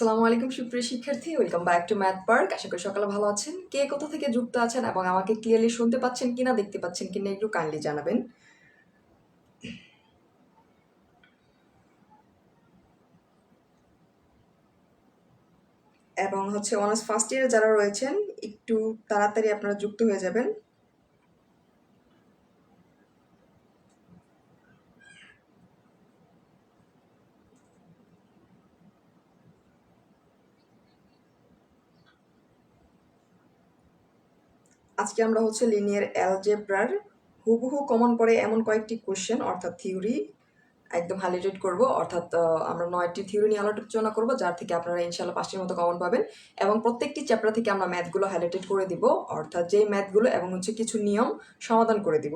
আসসালামু আলাইকুম সুপ্রিয় শিক্ষার্থী welcome back to math park আশা করি সকালে ভালো আছেন। কে কোথা থেকে যুক্ত আছেন এবং আমাকে ক্লিয়ারলি শুনতে পাচ্ছেন কিনা, দেখতে পাচ্ছেন কিনা, একটু কাইন্ডলি জানাবেন। এবং হচ্ছে অনার্স ফার্স্ট ইয়ারে যারা রয়েছেন, একটু তাড়াতাড়ি আপনারা যুক্ত হয়ে যাবেন। আজকে আমরা হচ্ছে লিনিয়ার অ্যালজেব্রার হুবহু কমন পড়ে এমন কয়েকটি কোশ্চেন অর্থাৎ থিওরি একদম হাইলাইটেড করব। অর্থাৎ আমরা নয়টি থিওরি নিয়ে আলোচনা করব, যার থেকে আপনারা ইনশাল্লাহ পাঁচটির মতো কমন পাবেন। এবং প্রত্যেকটি চ্যাপ্টার থেকে আমরা ম্যাথগুলো হাইলাইটেড করে দিব। অর্থাৎ যেই ম্যাথগুলো এবং হচ্ছে কিছু নিয়ম সমাধান করে দিব।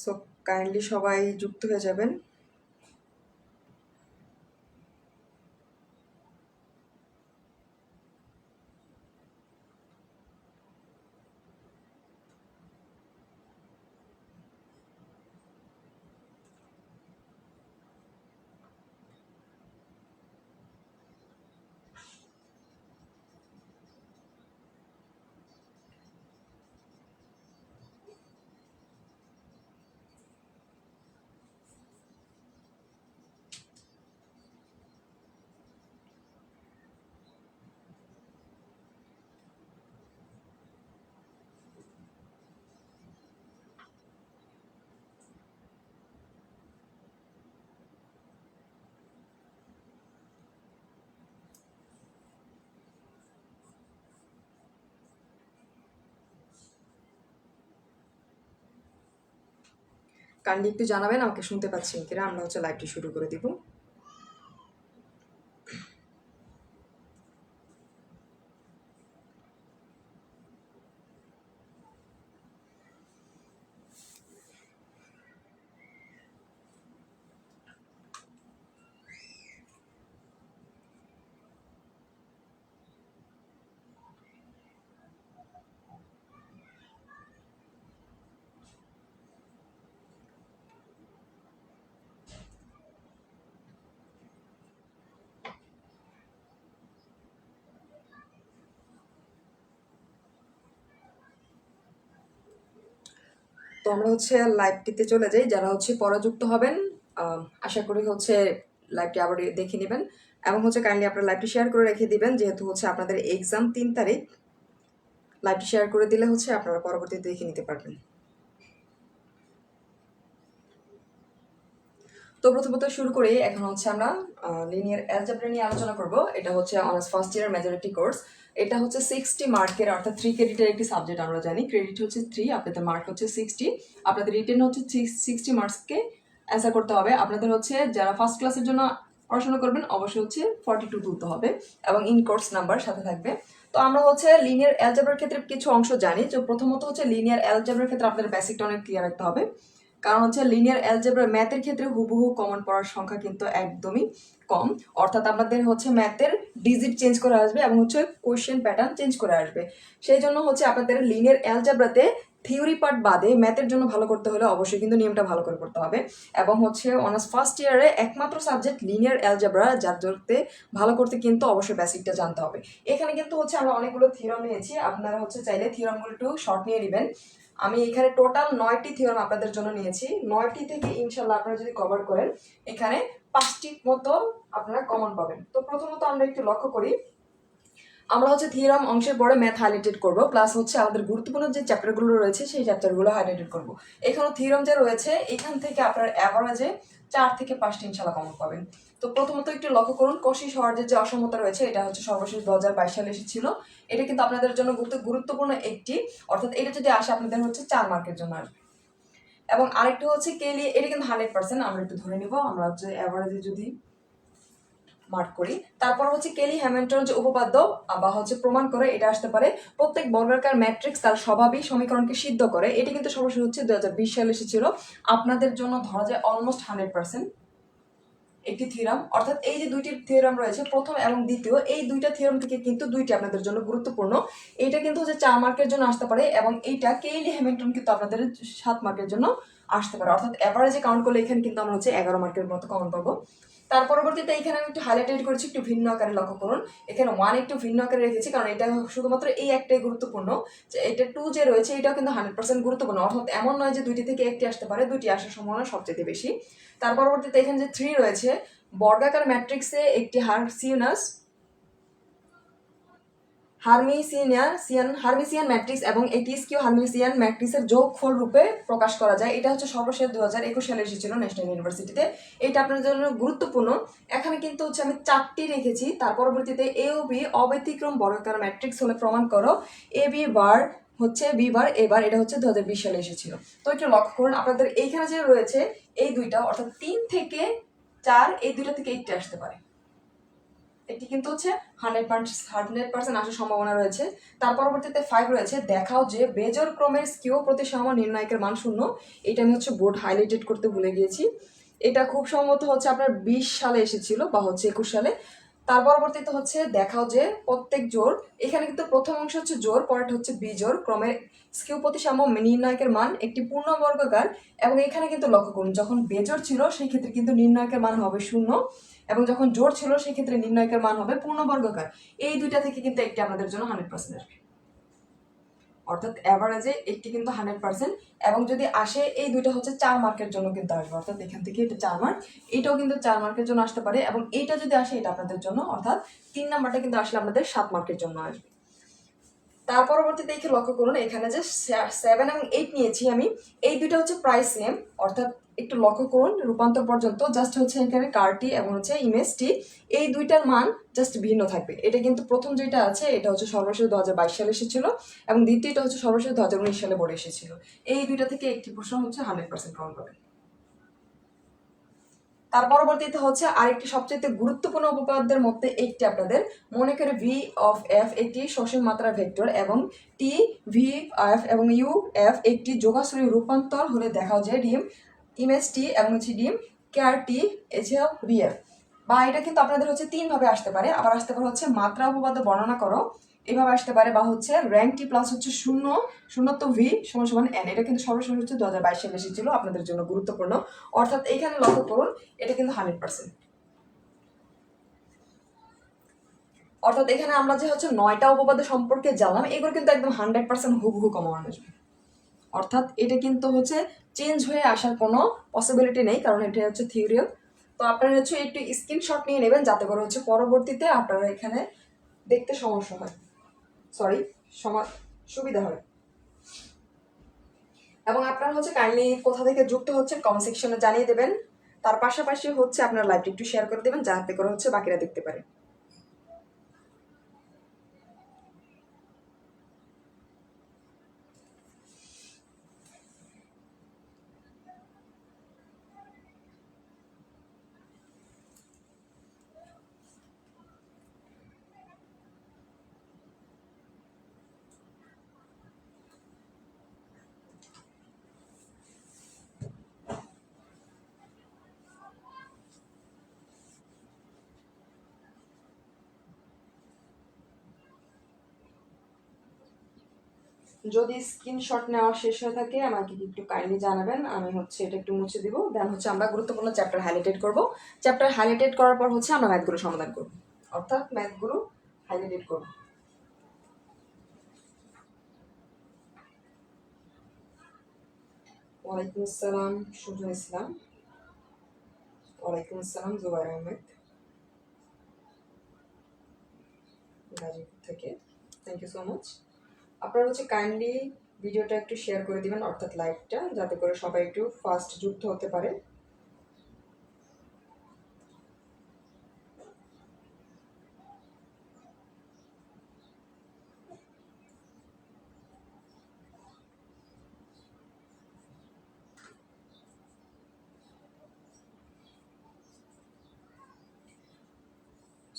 সো কাইন্ডলি সবাই যুক্ত হয়ে যাবেন। কাইন্ডলি একটু জানাবেন আমাকে শুনতে পাচ্ছেন কিনা আমরা হচ্ছে লাইভটি শুরু করে দিব। তো আমরা হচ্ছে লাইভটিতে চলে যাই, যারা হচ্ছে পরাযুক্ত হবেন আশা করি হচ্ছে লাইভটি আবার দেখে নেবেন এবং হচ্ছে কাইন্ডলি আপনারা লাইভটি শেয়ার করে রেখে দিবেন, যেহেতু হচ্ছে আপনাদের এক্সাম তিন তারিখ। লাইভটি শেয়ার করে দিলে হচ্ছে আপনারা পরবর্তীতে দেখে নিতে পারবেন। তো প্রথমত শুরু করি, এখন হচ্ছে আমরা লিনিয়ার অ্যালজেব্রা নিয়ে আলোচনা করব। এটা হচ্ছে honours first year majority course এটা হচ্ছে সিক্সটি মার্কের অর্থাৎ থ্রি ক্রেডিটের একটি সাবজেক্ট আমরা জানি। ক্রেডিট হচ্ছে থ্রি আপনাদের মার্ক হচ্ছে সিক্সটি আপনাদের রিটেন হচ্ছে সিক্সটি মার্কসকে অ্যান্সার করতে হবে। আপনাদের হচ্ছে যারা ফার্স্ট ক্লাসের জন্য পড়াশোনা করবেন, অবশ্যই হচ্ছে ফর্টি টু তুলতে হবে এবং ইন কোর্স নাম্বার সাথে থাকবে। তো আমরা হচ্ছে লিনিয়ার অ্যালজেব্রার ক্ষেত্রে কিছু অংশ জানি। যে প্রথমত হচ্ছে লিনিয়ার অ্যালজেব্রার ক্ষেত্রে আপনাদের বেসিকটা অনেক ক্লিয়ার রাখতে হবে। কারণ হচ্ছে লিনিয়ার অ্যালজেব্রা ম্যাথের ক্ষেত্রে হুবহু কমন পড়ার সংখ্যা কিন্তু একদমই কম। অর্থাৎ আমাদের হচ্ছে ম্যাথের ডিজিট চেঞ্জ করে আসবে এবং হচ্ছে কোয়েশ্চেন প্যাটার্ন চেঞ্জ করে আসবে। সেই জন্য হচ্ছে আপনাদের লিনিয়ার অ্যালজেব্রাতে থিওরি পার্ট বাদে ম্যাথের জন্য ভালো করতে হলে অবশ্যই কিন্তু নিয়মটা ভালো করে করতে হবে। এবং হচ্ছে অনার্স ফার্স্ট ইয়ারে একমাত্র সাবজেক্ট লিনিয়ার অ্যালজেব্রা যার জন্য ভালো করতে কিন্তু অবশ্যই বেসিকটা জানতে হবে। এখানে কিন্তু হচ্ছে আমরা অনেকগুলো থিওরাম নিয়েছি। আপনারা হচ্ছে চাইলে থিওরামগুলো একটু শর্ট নিয়ে নেবেন। আমি এখানে টোটাল নয়টি থিওরাম আপনাদের জন্য নিয়েছি। নয়টি থেকে ইনশাল্লাহ আপনারা যদি কভার করেন, এখানে পাঁচটি মতো আপনারা কমন পাবেন। তো প্রথমত আমরা একটু লক্ষ্য করি, আমরা হচ্ছে থিওরাম অংশের পরে ম্যাথ হাইলাইটেড করব প্লাস হচ্ছে আমাদের গুরুত্বপূর্ণ যে চ্যাপ্টারগুলো রয়েছে, সেই চ্যাপ্টারগুলো হাইলাইটেড করব। এখানে থিওরাম যে রয়েছে, এখান থেকে আপনার অ্যাভারেজে চার থেকে পাঁচটি ইনশাল্লাহ কমন পাবেন। তো প্রথমত একটু লক্ষ্য করুন কোশি সহজের যে অসমতা রয়েছে, এটা হচ্ছে সর্বশেষ দু হাজার বাইশ সালে এসেছিল। এটা কিন্তু আপনাদের জন্য গুরুত্ব- গুরুত্বপূর্ণ একটি। অর্থাৎ এটা যদি আসে, আপনাদের হচ্ছে চার মার্কের জন্য আসবে। এবং আরেকটা হচ্ছে কেলি, এটা কিন্তু হান্ড্রেড পার্সেন্ট, আমরা একটু ধরে নিব। আমরা হচ্ছে অ্যাভারেজে যদি মার্ক করি। তারপর হচ্ছে কেলি হ্যামিল্টন যে উপপাদ্য, বা হচ্ছে প্রমাণ করে, এটা আসতে পারে। প্রত্যেক বর্গাকার ম্যাট্রিক্স তার স্বভাবই সমীকরণকে সিদ্ধ করে। এটি কিন্তু সর্বশেষ হচ্ছে দু হাজার বিশ সালে এসেছিল। আপনাদের জন্য ধরা যায় অলমোস্ট হান্ড্রেড পার্সেন্ট একটি থিওরাম অর্থাৎ এই যে দুইটি থিওরাম রয়েছে, প্রথম এবং দ্বিতীয়, এই দুইটা থিওরাম থেকে কিন্তু দুইটি আপনাদের জন্য গুরুত্বপূর্ণ। এইটা কিন্তু হচ্ছে চার মার্কের জন্য আসতে পারে এবং এইটা কেইলি হ্যামিল্টন কিন্তু আপনাদের সাত মার্কের জন্য আসতে পারে। অর্থাৎ অ্যাভারেজে কাউন্ট করলে এখানে কিন্তু আমরা হচ্ছে এগারো মার্কের মতো কমন পাবো। তার পরবর্তীতে এখানে আমি একটু হাইলাইটেড করেছি, একটু ভিন্ন আকারে লক্ষ্য করুন। এখানে ওয়ান একটু ভিন্ন আকারে রেখেছি, কারণ এটা শুধুমাত্র এই একটাই গুরুত্বপূর্ণ। যে এটা টু যে রয়েছে, এটাও কিন্তু হান্ড্রেড পার্সেন্ট গুরুত্বপূর্ণ। অর্থাৎ এমন নয় যে দুইটি থেকে একটি আসতে পারে, দুইটি আসার সম্ভাবনা সবচেয়ে বেশি। তার পরবর্তীতে এখানে যে থ্রি রয়েছে, বর্গাকার ম্যাট্রিক্সে একটি হারসিউনাস হারমিসিয়ান, সিয়ান, হারমিসিয়ান ম্যাট্রিক্স এবং একটি স্কিউ হারমিসিয়ান ম্যাট্রিক্সের যোগফল রূপে প্রকাশ করা যায়। এটা হচ্ছে সর্বশেষ দু হাজার একুশ সালে এসেছিল ন্যাশনাল ইউনিভার্সিটিতে। এটা আপনার জন্য গুরুত্বপূর্ণ। এখানে কিন্তু হচ্ছে আমি চারটি রেখেছি। তার পরবর্তীতে এ ও বি, অব্যতিক্রম বর্গাকার ম্যাট্রিক্স হলে প্রমাণ করো। এ বি বার হচ্ছে বি বার এবার এটা হচ্ছে দু হাজার বিশ সালে এসেছিল। তো একটু লক্ষ্য করুন, আপনাদের এইখানে যে রয়েছে, এই দুইটা, অর্থাৎ তিন থেকে চার, এই দুইটা থেকে এইটটি আসতে পারে। এটি কিন্তু হচ্ছে হান্ড্রেড পার্সেন্ট হান্ড্রেড পার্সেন্ট আসার সম্ভাবনা রয়েছে। তার পরবর্তীতে ফাইভ রয়েছে, দেখাও যে বেজর ক্রমের স্কিও প্রতিসম নির্ণায়কের মান শূন্য, এটা আমি হচ্ছে বোর্ড হাইলাইটেড করতে ভুলে গিয়েছি। এটা খুব সম্ভবত হচ্ছে আপনার বিশ সালে এসেছিল বা হচ্ছে একুশ সালে। তার পরবর্তীতে হচ্ছে দেখাও যে প্রত্যেক জোর এখানে কিন্তু প্রথম অংশ হচ্ছে জোর পরেরটা হচ্ছে বিজোর ক্রমের স্কিউ প্রতিসাম নির্ণায়কের মান একটি পূর্ণবর্গকার এবং এখানে কিন্তু লক্ষ্য করুন, যখন বেজোর ছিল, সেই ক্ষেত্রে কিন্তু নির্ণায়কের মান হবে শূন্য। এবং যখন জোর ছিল, সেক্ষেত্রে নির্ণায়কের মান হবে পূর্ণবর্গকার। এই দুইটা থেকে কিন্তু একটি আমাদের জন্য হান্ড্রেড পার্সেন্ট আসবে অর্থাৎ অ্যাভারেজে একটি কিন্তু হান্ড্রেড পার্সেন্ট এবং যদি আসে, এই দুইটা হচ্ছে চার মার্কের জন্য কিন্তু আসবে। অর্থাৎ এখান থেকে এটা চার মার্ক, এটাও কিন্তু চার মার্কের জন্য আসতে পারে এবং এইটা যদি আসে, এটা আপনাদের জন্য, অর্থাৎ তিন নাম্বারটা কিন্তু আসলে আমাদের সাত মার্কের জন্য আসবে। তার পরবর্তীতে এখানে লক্ষ্য করুন, এখানে যে সেভেন এবং এইট নিয়েছি আমি, এই দুইটা হচ্ছে প্রাইস সেম অর্থাৎ একটু লক্ষ্য করুন, রূপান্তর পর্যন্ত জাস্ট হচ্ছে এখানে কারটি এবং হচ্ছে ইমেজটি এই দুইটার মান জাস্ট ভিন্ন থাকবে। এটা কিন্তু প্রথম যেটা আছে, এটা হচ্ছে সর্বশেষ দু হাজার বাইশ সালে এসেছিল এবং দ্বিতীয়টা হচ্ছে সর্বশেষ দু হাজার উনিশ সালে বোর্ডে এসেছিল। এই দুইটা থেকে একটি প্রশ্ন হচ্ছে হান্ড্রেড পার্সেন্ট কমন পাবে তার পরবর্তীতে হচ্ছে আরেকটি সবচেয়ে গুরুত্বপূর্ণ উপপাদ্যের মধ্যে একটি আপনাদের মনে করে ভি অফ এফ একটি সসীম মাত্রা ভেক্টর এবং টি ভি এফ এবং ইউ এফ একটি যোগাশ্রয়ী রূপান্তর হলে দেখাও যায় ডিম, ইমেজ টি এবং হচ্ছে ডিম কেয়ার টি এছাড়াও ভিএফ বা এটা কিন্তু আপনাদের হচ্ছে তিনভাবে আসতে পারে। আবার আসতে পারে হচ্ছে মাত্রা উপপাদ্য বর্ণনা করো। এভাবে আসতে পারে বা হচ্ছে র্যাঙ্ক টি প্লাস হচ্ছে শূন্য, শূন্যত্ব ভি সমান সমান এন এটা কিন্তু সর্বশেষ হচ্ছে দু হাজার বাইশ সালে এসেছিল আপনাদের জন্য গুরুত্বপূর্ণ। অর্থাৎ এখানে লক্ষ্য করুন, এটা কিন্তু হান্ড্রেড পার্সেন্ট। অর্থাৎ এখানে আমরা যে হচ্ছে নয়টা উপপাদ্য সম্পর্কে জানলাম, এগুলো কিন্তু একদম হান্ড্রেড পার্সেন্ট হুবহু কমন আসবে অর্থাৎ এটা কিন্তু হচ্ছে চেঞ্জ হয়ে আসার কোনো পসিবিলিটি নেই, কারণ এটা হচ্ছে থিওরিয়াল তো আপনারা হচ্ছে একটু স্ক্রিনশট নিয়ে নেবেন, যাতে করে হচ্ছে পরবর্তীতে আপনারা এখানে দেখতে সমস্যা হয়। সরি সমা সুবিধা হয় এবং আপনারা হচ্ছে কাইন্ডলি কোথা থেকে যুক্ত হচ্ছেন কমেন্ট সেকশনে জানিয়ে দেবেন। তার পাশাপাশি হচ্ছে আপনার লাইভটি একটু শেয়ার করে দেবেন, যাতে করে হচ্ছে বাকিরা দেখতে পারে। যদি স্ক্রিনশট নেওয়া শেষ হয়ে থাকে, আমাকে একটু কাইন্ডলি জানাবেন, আমি হচ্ছে এটা একটু মুছে দিব। দেন হচ্ছে আমরা গুরুত্বপূর্ণ চ্যাপ্টার হাইলাইটেড করব। চ্যাপ্টার হাইলাইটেড করার পর হচ্ছে আমরা ম্যাথগুলো সমাধান করব। অর্থাৎ ম্যাথগুলো হাইলাইটেড করব। ওয়ালাইকুম আসসালাম সুজন ইসলাম। ওয়ালাইকুম আসসালাম, জুবাইর আহমেদ। গাজীপুর থেকে। থ্যাংক ইউ সো মাচ আপনারা হচ্ছে কাইন্ডলি ভিডিওটা একটু শেয়ার করে দিবেন, অর্থাৎ লাইভটা যাতে করে সবাই একটু ফাস্ট যুক্ত হতে পারে।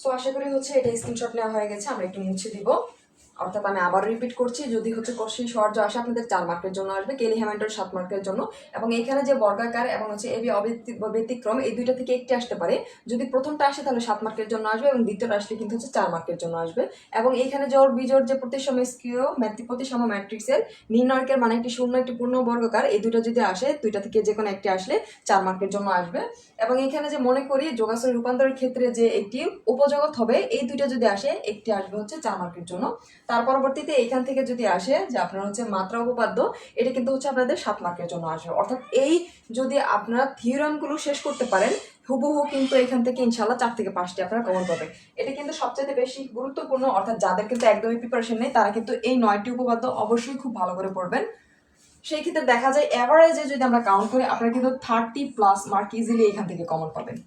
সো আশা করি হচ্ছে এটা স্ক্রিনশট নেওয়া হয়ে গেছে, আমরা একটু মুছে দিব। অর্থাৎ আমি আবার রিপিট করছি, যদি হচ্ছে কষি সহজ আসে, আপনাদের চার মার্কের জন্য আসবে, কেলি হ্যামেন্টর সাত মার্কের জন্য। এবং এখানে যে বর্গাকার এবং হচ্ছে এবি ব্যতিক্রম, এই দুইটা থেকে একটি আসতে পারে। যদি প্রথমটা আসে, তাহলে সাত মার্কের জন্য আসবে এবং দ্বিতীয়টা আসলে কিন্তু হচ্ছে চার মার্কের জন্য আসবে। এবং এইখানে জোর বিজোর যে প্রতিসম স্কিও ম্যাট্রিক প্রতিসম ম্যাট্রিক্সের নির্ণয়কের মানে একটি শূন্য, একটি পূর্ণ বর্গকার, এই দুটো যদি আসে, দুইটা থেকে যে কোনো একটি আসলে চার মার্কের জন্য আসবে। এবং এখানে যে মনে করি যোগাসন রূপান্তরের ক্ষেত্রে যে একটি উপজগৎ হবে, এই দুইটা যদি আসে, একটি আসবে হচ্ছে চার মার্কের জন্য। তার পরবর্তীতে এখান থেকে যদি আসে যে আপনার হচ্ছে মাত্রা উপপাদ্য, এটা কিন্তু হচ্ছে আপনাদের সাত মার্কের জন্য আসবে। অর্থাৎ এই যদি আপনারা থিওরামগুলো শেষ করতে পারেন, হুবহু কিন্তু এখান থেকে ইনশাল্লাহ চার থেকে পাঁচটি আপনারা কমন পাবেন। এটা কিন্তু সবচেয়ে বেশি গুরুত্বপূর্ণ, অর্থাৎ যাদের কিন্তু একদমই প্রিপারেশন নেই, তারা কিন্তু এই নয়টি উপপাদ্য অবশ্যই খুব ভালো করে পড়বেন। সেই ক্ষেত্রে দেখা যায় অ্যাভারেজে যদি আমরা কাউন্ট করি, আপনারা কিন্তু থার্টি প্লাস মার্ক ইজিলি এখান থেকে কমন পাবেন।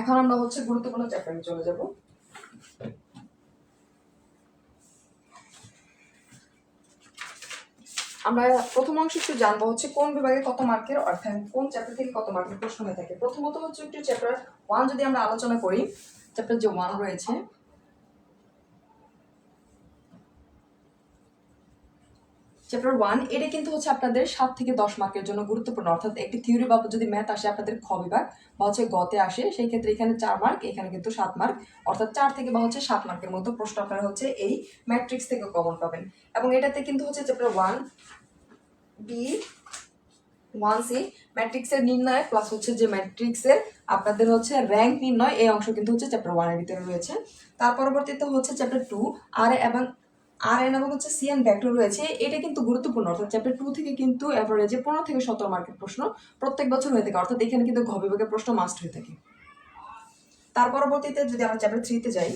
এখন আমরা হচ্ছে গুরুত্বপূর্ণ চ্যাপ্টারে চলে যাব। আমরা প্রথম অংশ একটু জানব হচ্ছে কোন বিভাগে কত মার্কের অর্থাৎ কোন চ্যাপ্টার থেকে কত মার্কের প্রশ্ন হয়ে থাকে। প্রথমত হচ্ছে একটু চ্যাপ্টার ওয়ান যদি আমরা আলোচনা করি চ্যাপ্টার যে ওয়ান রয়েছে চ্যাপ্টার ওয়ান এটা কিন্তু হচ্ছে আপনাদের সাত থেকে দশ মার্কের জন্য গুরুত্বপূর্ণ। অর্থাৎ একটি থিওরি বা যদি ম্যাথ আসে আপনাদের খ বিভাগ বা হচ্ছে গতে আসে, সেই ক্ষেত্রে এখানে চার মার্ক, এখানে কিন্তু সাত মার্ক। অর্থাৎ চার থেকে বা হচ্ছে সাত মার্কের মতো প্রশ্ন আপনারা হচ্ছে এই ম্যাট্রিক্স থেকে কমন পাবেন। এবং এটাতে কিন্তু হচ্ছে chapter one B one C ম্যাট্রিক্সের নির্ণয় প্লাস হচ্ছে যে ম্যাট্রিক্সের আপনাদের হচ্ছে র্যাঙ্ক নির্ণয়, এই অংশ কিন্তু হচ্ছে চ্যাপ্টার ওয়ানের ভিতরে রয়েছে। তার পরবর্তীতে হচ্ছে চ্যাপ্টার টু আর এবং আর এন এবং হচ্ছে সিএন ভেক্টর রয়েছে। এটা কিন্তু গুরুত্বপূর্ণ, অর্থাৎ চ্যাপ্টার টু থেকে কিন্তু অ্যাভারেজে পনেরো থেকে সতেরো মার্কের প্রশ্ন প্রত্যেক বছর হয়ে থাকে, অর্থাৎ এখানে কিন্তু ঘ বিভাগের প্রশ্ন মাস্ট হয়ে থাকে। তার পরবর্তীতে যদি আমরা চ্যাপ্টার থ্রিতে যাই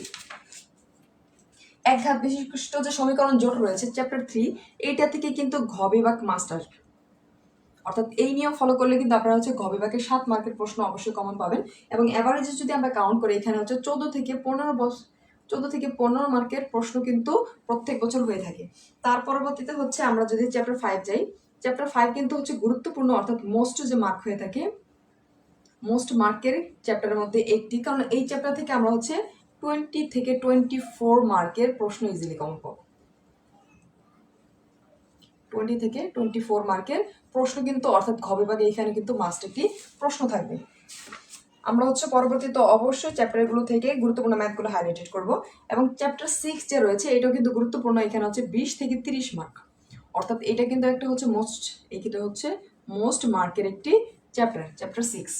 একঘাত বিশিষ্ট যে সমীকরণ জোট রয়েছে চ্যাপ্টার থ্রি এইটা থেকে কিন্তু ঘ বিভাগ মাস্ট আসবে। অর্থাৎ এই নিয়ম ফলো করলে কিন্তু আপনারা হচ্ছে ঘ বিভাগের সাত মার্কের প্রশ্ন অবশ্যই কমন পাবেন এবং অ্যাভারেজে যদি আমরা কাউন্ট করি, এখানে হচ্ছে চোদ্দ থেকে পনেরো বছর চোদ্দ থেকে পনেরো মার্কের প্রশ্ন কিন্তু প্রত্যেক বছর হয়ে থাকে। তার পরবর্তীতে হচ্ছে আমরা যদি চ্যাপ্টার ফাইভ যাই চ্যাপ্টার ফাইভ কিন্তু হচ্ছে গুরুত্বপূর্ণ অর্থাৎ মোস্ট যে মার্ক হয়ে থাকে মোস্ট মার্কের চ্যাপ্টারের মধ্যে একটি। কারণ এই চ্যাপ্টার থেকে আমরা হচ্ছে টোয়েন্টি থেকে টোয়েন্টি ফোর মার্কের প্রশ্ন ইজিলি কমন পাবো টোয়েন্টি থেকে টোয়েন্টি ফোর মার্কের প্রশ্ন কিন্তু অর্থাৎ ঘবে বিভাগে এখানে কিন্তু মাস্ট একটি প্রশ্ন থাকবে। আমরা হচ্ছে পরবর্তীতে অবশ্যই চ্যাপ্টারগুলো থেকে গুরুত্বপূর্ণ ম্যাথগুলো হাইলাইটেড করব এবং চ্যাপ্টার সিক্স যে রয়েছে, এটাও কিন্তু গুরুত্বপূর্ণ, এখানে হচ্ছে বিশ থেকে তিরিশ মার্ক অর্থাৎ এটা কিন্তু একটা হচ্ছে মোস্ট এটা হচ্ছে মোস্ট মার্কের একটি চ্যাপ্টার চ্যাপ্টার সিক্স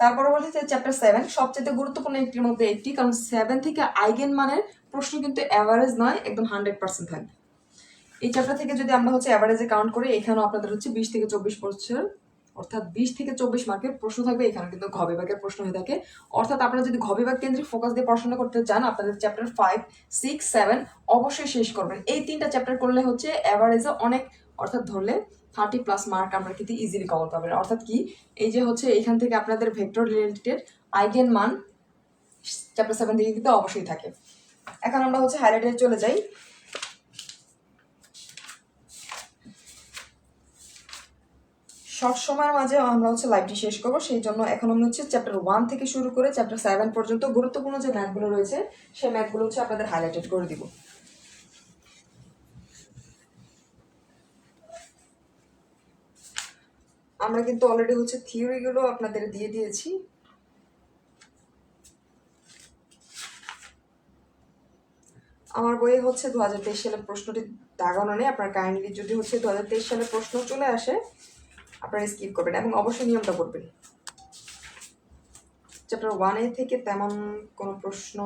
তার পরবর্তীতে চ্যাপ্টার সেভেন সবচেয়ে গুরুত্বপূর্ণ একটির মধ্যে একটি, কারণ সেভেন থেকে আইগেন মানের প্রশ্ন কিন্তু অ্যাভারেজ নয়, একদম হান্ড্রেড পার্সেন্ট থাকবে। এই চ্যাপ্টার থেকে যদি আমরা হচ্ছে অ্যাভারেজে কাউন্ট করি, এখানেও আপনাদের হচ্ছে বিশ থেকে চব্বিশ বছর অর্থাৎ বিশ থেকে চব্বিশ মার্কের প্রশ্ন থাকবে এখানে কিন্তু ঘ বিভাগের প্রশ্ন হয়ে থাকে। অর্থাৎ আপনারা যদি ঘ বিভাগ কেন্দ্রিক ফোকাস দিয়ে পড়াশোনা করতে চান, আপনাদের চ্যাপ্টার ফাইভ সিক্স সেভেন অবশ্যই শেষ করবেন। এই তিনটা চ্যাপ্টার করলে হচ্ছে অ্যাভারেজে অনেক, অর্থাৎ ধরলে থার্টি প্লাস মার্ক আমরা কিন্তু ইজিলি কমন পাবেন। অর্থাৎ কি? এই যে হচ্ছে এখান থেকে আপনাদের ভেক্টর রিলেটেড আইগেন মান চ্যাপ্টার সেভেন থেকে কিন্তু অবশ্যই থাকে। এখন আমরা হচ্ছে হাইলাইটে চলে যাই। শর্ট সময়ের মাঝে আমরা হচ্ছে লাইভটি শেষ করব। সেই জন্য এখন আমি হচ্ছে চ্যাপ্টার ওয়ান থেকে শুরু করে চ্যাপ্টার সেভেন পর্যন্ত গুরুত্বপূর্ণ যে ম্যাথগুলো রয়েছে, সেই ম্যাথগুলো হচ্ছে আপনাদের হাইলাইটেড করে দিব। আমরা কিন্তু অলরেডি হচ্ছে থিওরিগুলো আপনাদের দিয়ে দিয়েছি। আমার বইয়ে হচ্ছে দু হাজার তেইশ সালের প্রশ্নটি দাগানো নেই। আপনার কাইন্ডলি যদি হচ্ছে দু হাজার তেইশ সালের প্রশ্ন চলে আসে আপনারা স্কিপ করবেন এবং অবশ্যই নিয়মটা করবেন। চ্যাপ্টার ওয়ানে থেকে তেমন কোনো প্রশ্ন?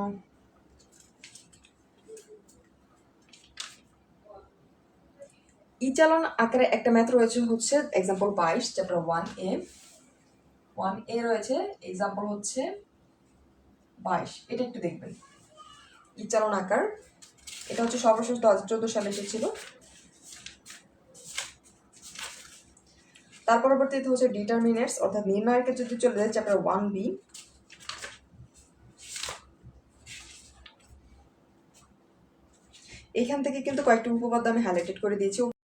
ই চালন আকারে একটা ম্যাথ রয়েছে হচ্ছে এক্সাম্পল বাইশ chapter one A. One A রয়েছে এক্সাম্পল হচ্ছে বাইশ। এটা একটু দেখবেন। ইচালন আকার, এটা হচ্ছে সর্বশেষ দু হাজার চোদ্দ সালে এসেছিল। তার পরবর্তীতে হচ্ছে ডিটারমিনেটস অর্থাৎ নির্ণায়কের যদি চলে যায় চ্যাপ্টার ওয়ান বি এখান থেকে কিন্তু কয়েকটি উপপাদ্য আমি হাইলাইটেড করে দিয়েছি।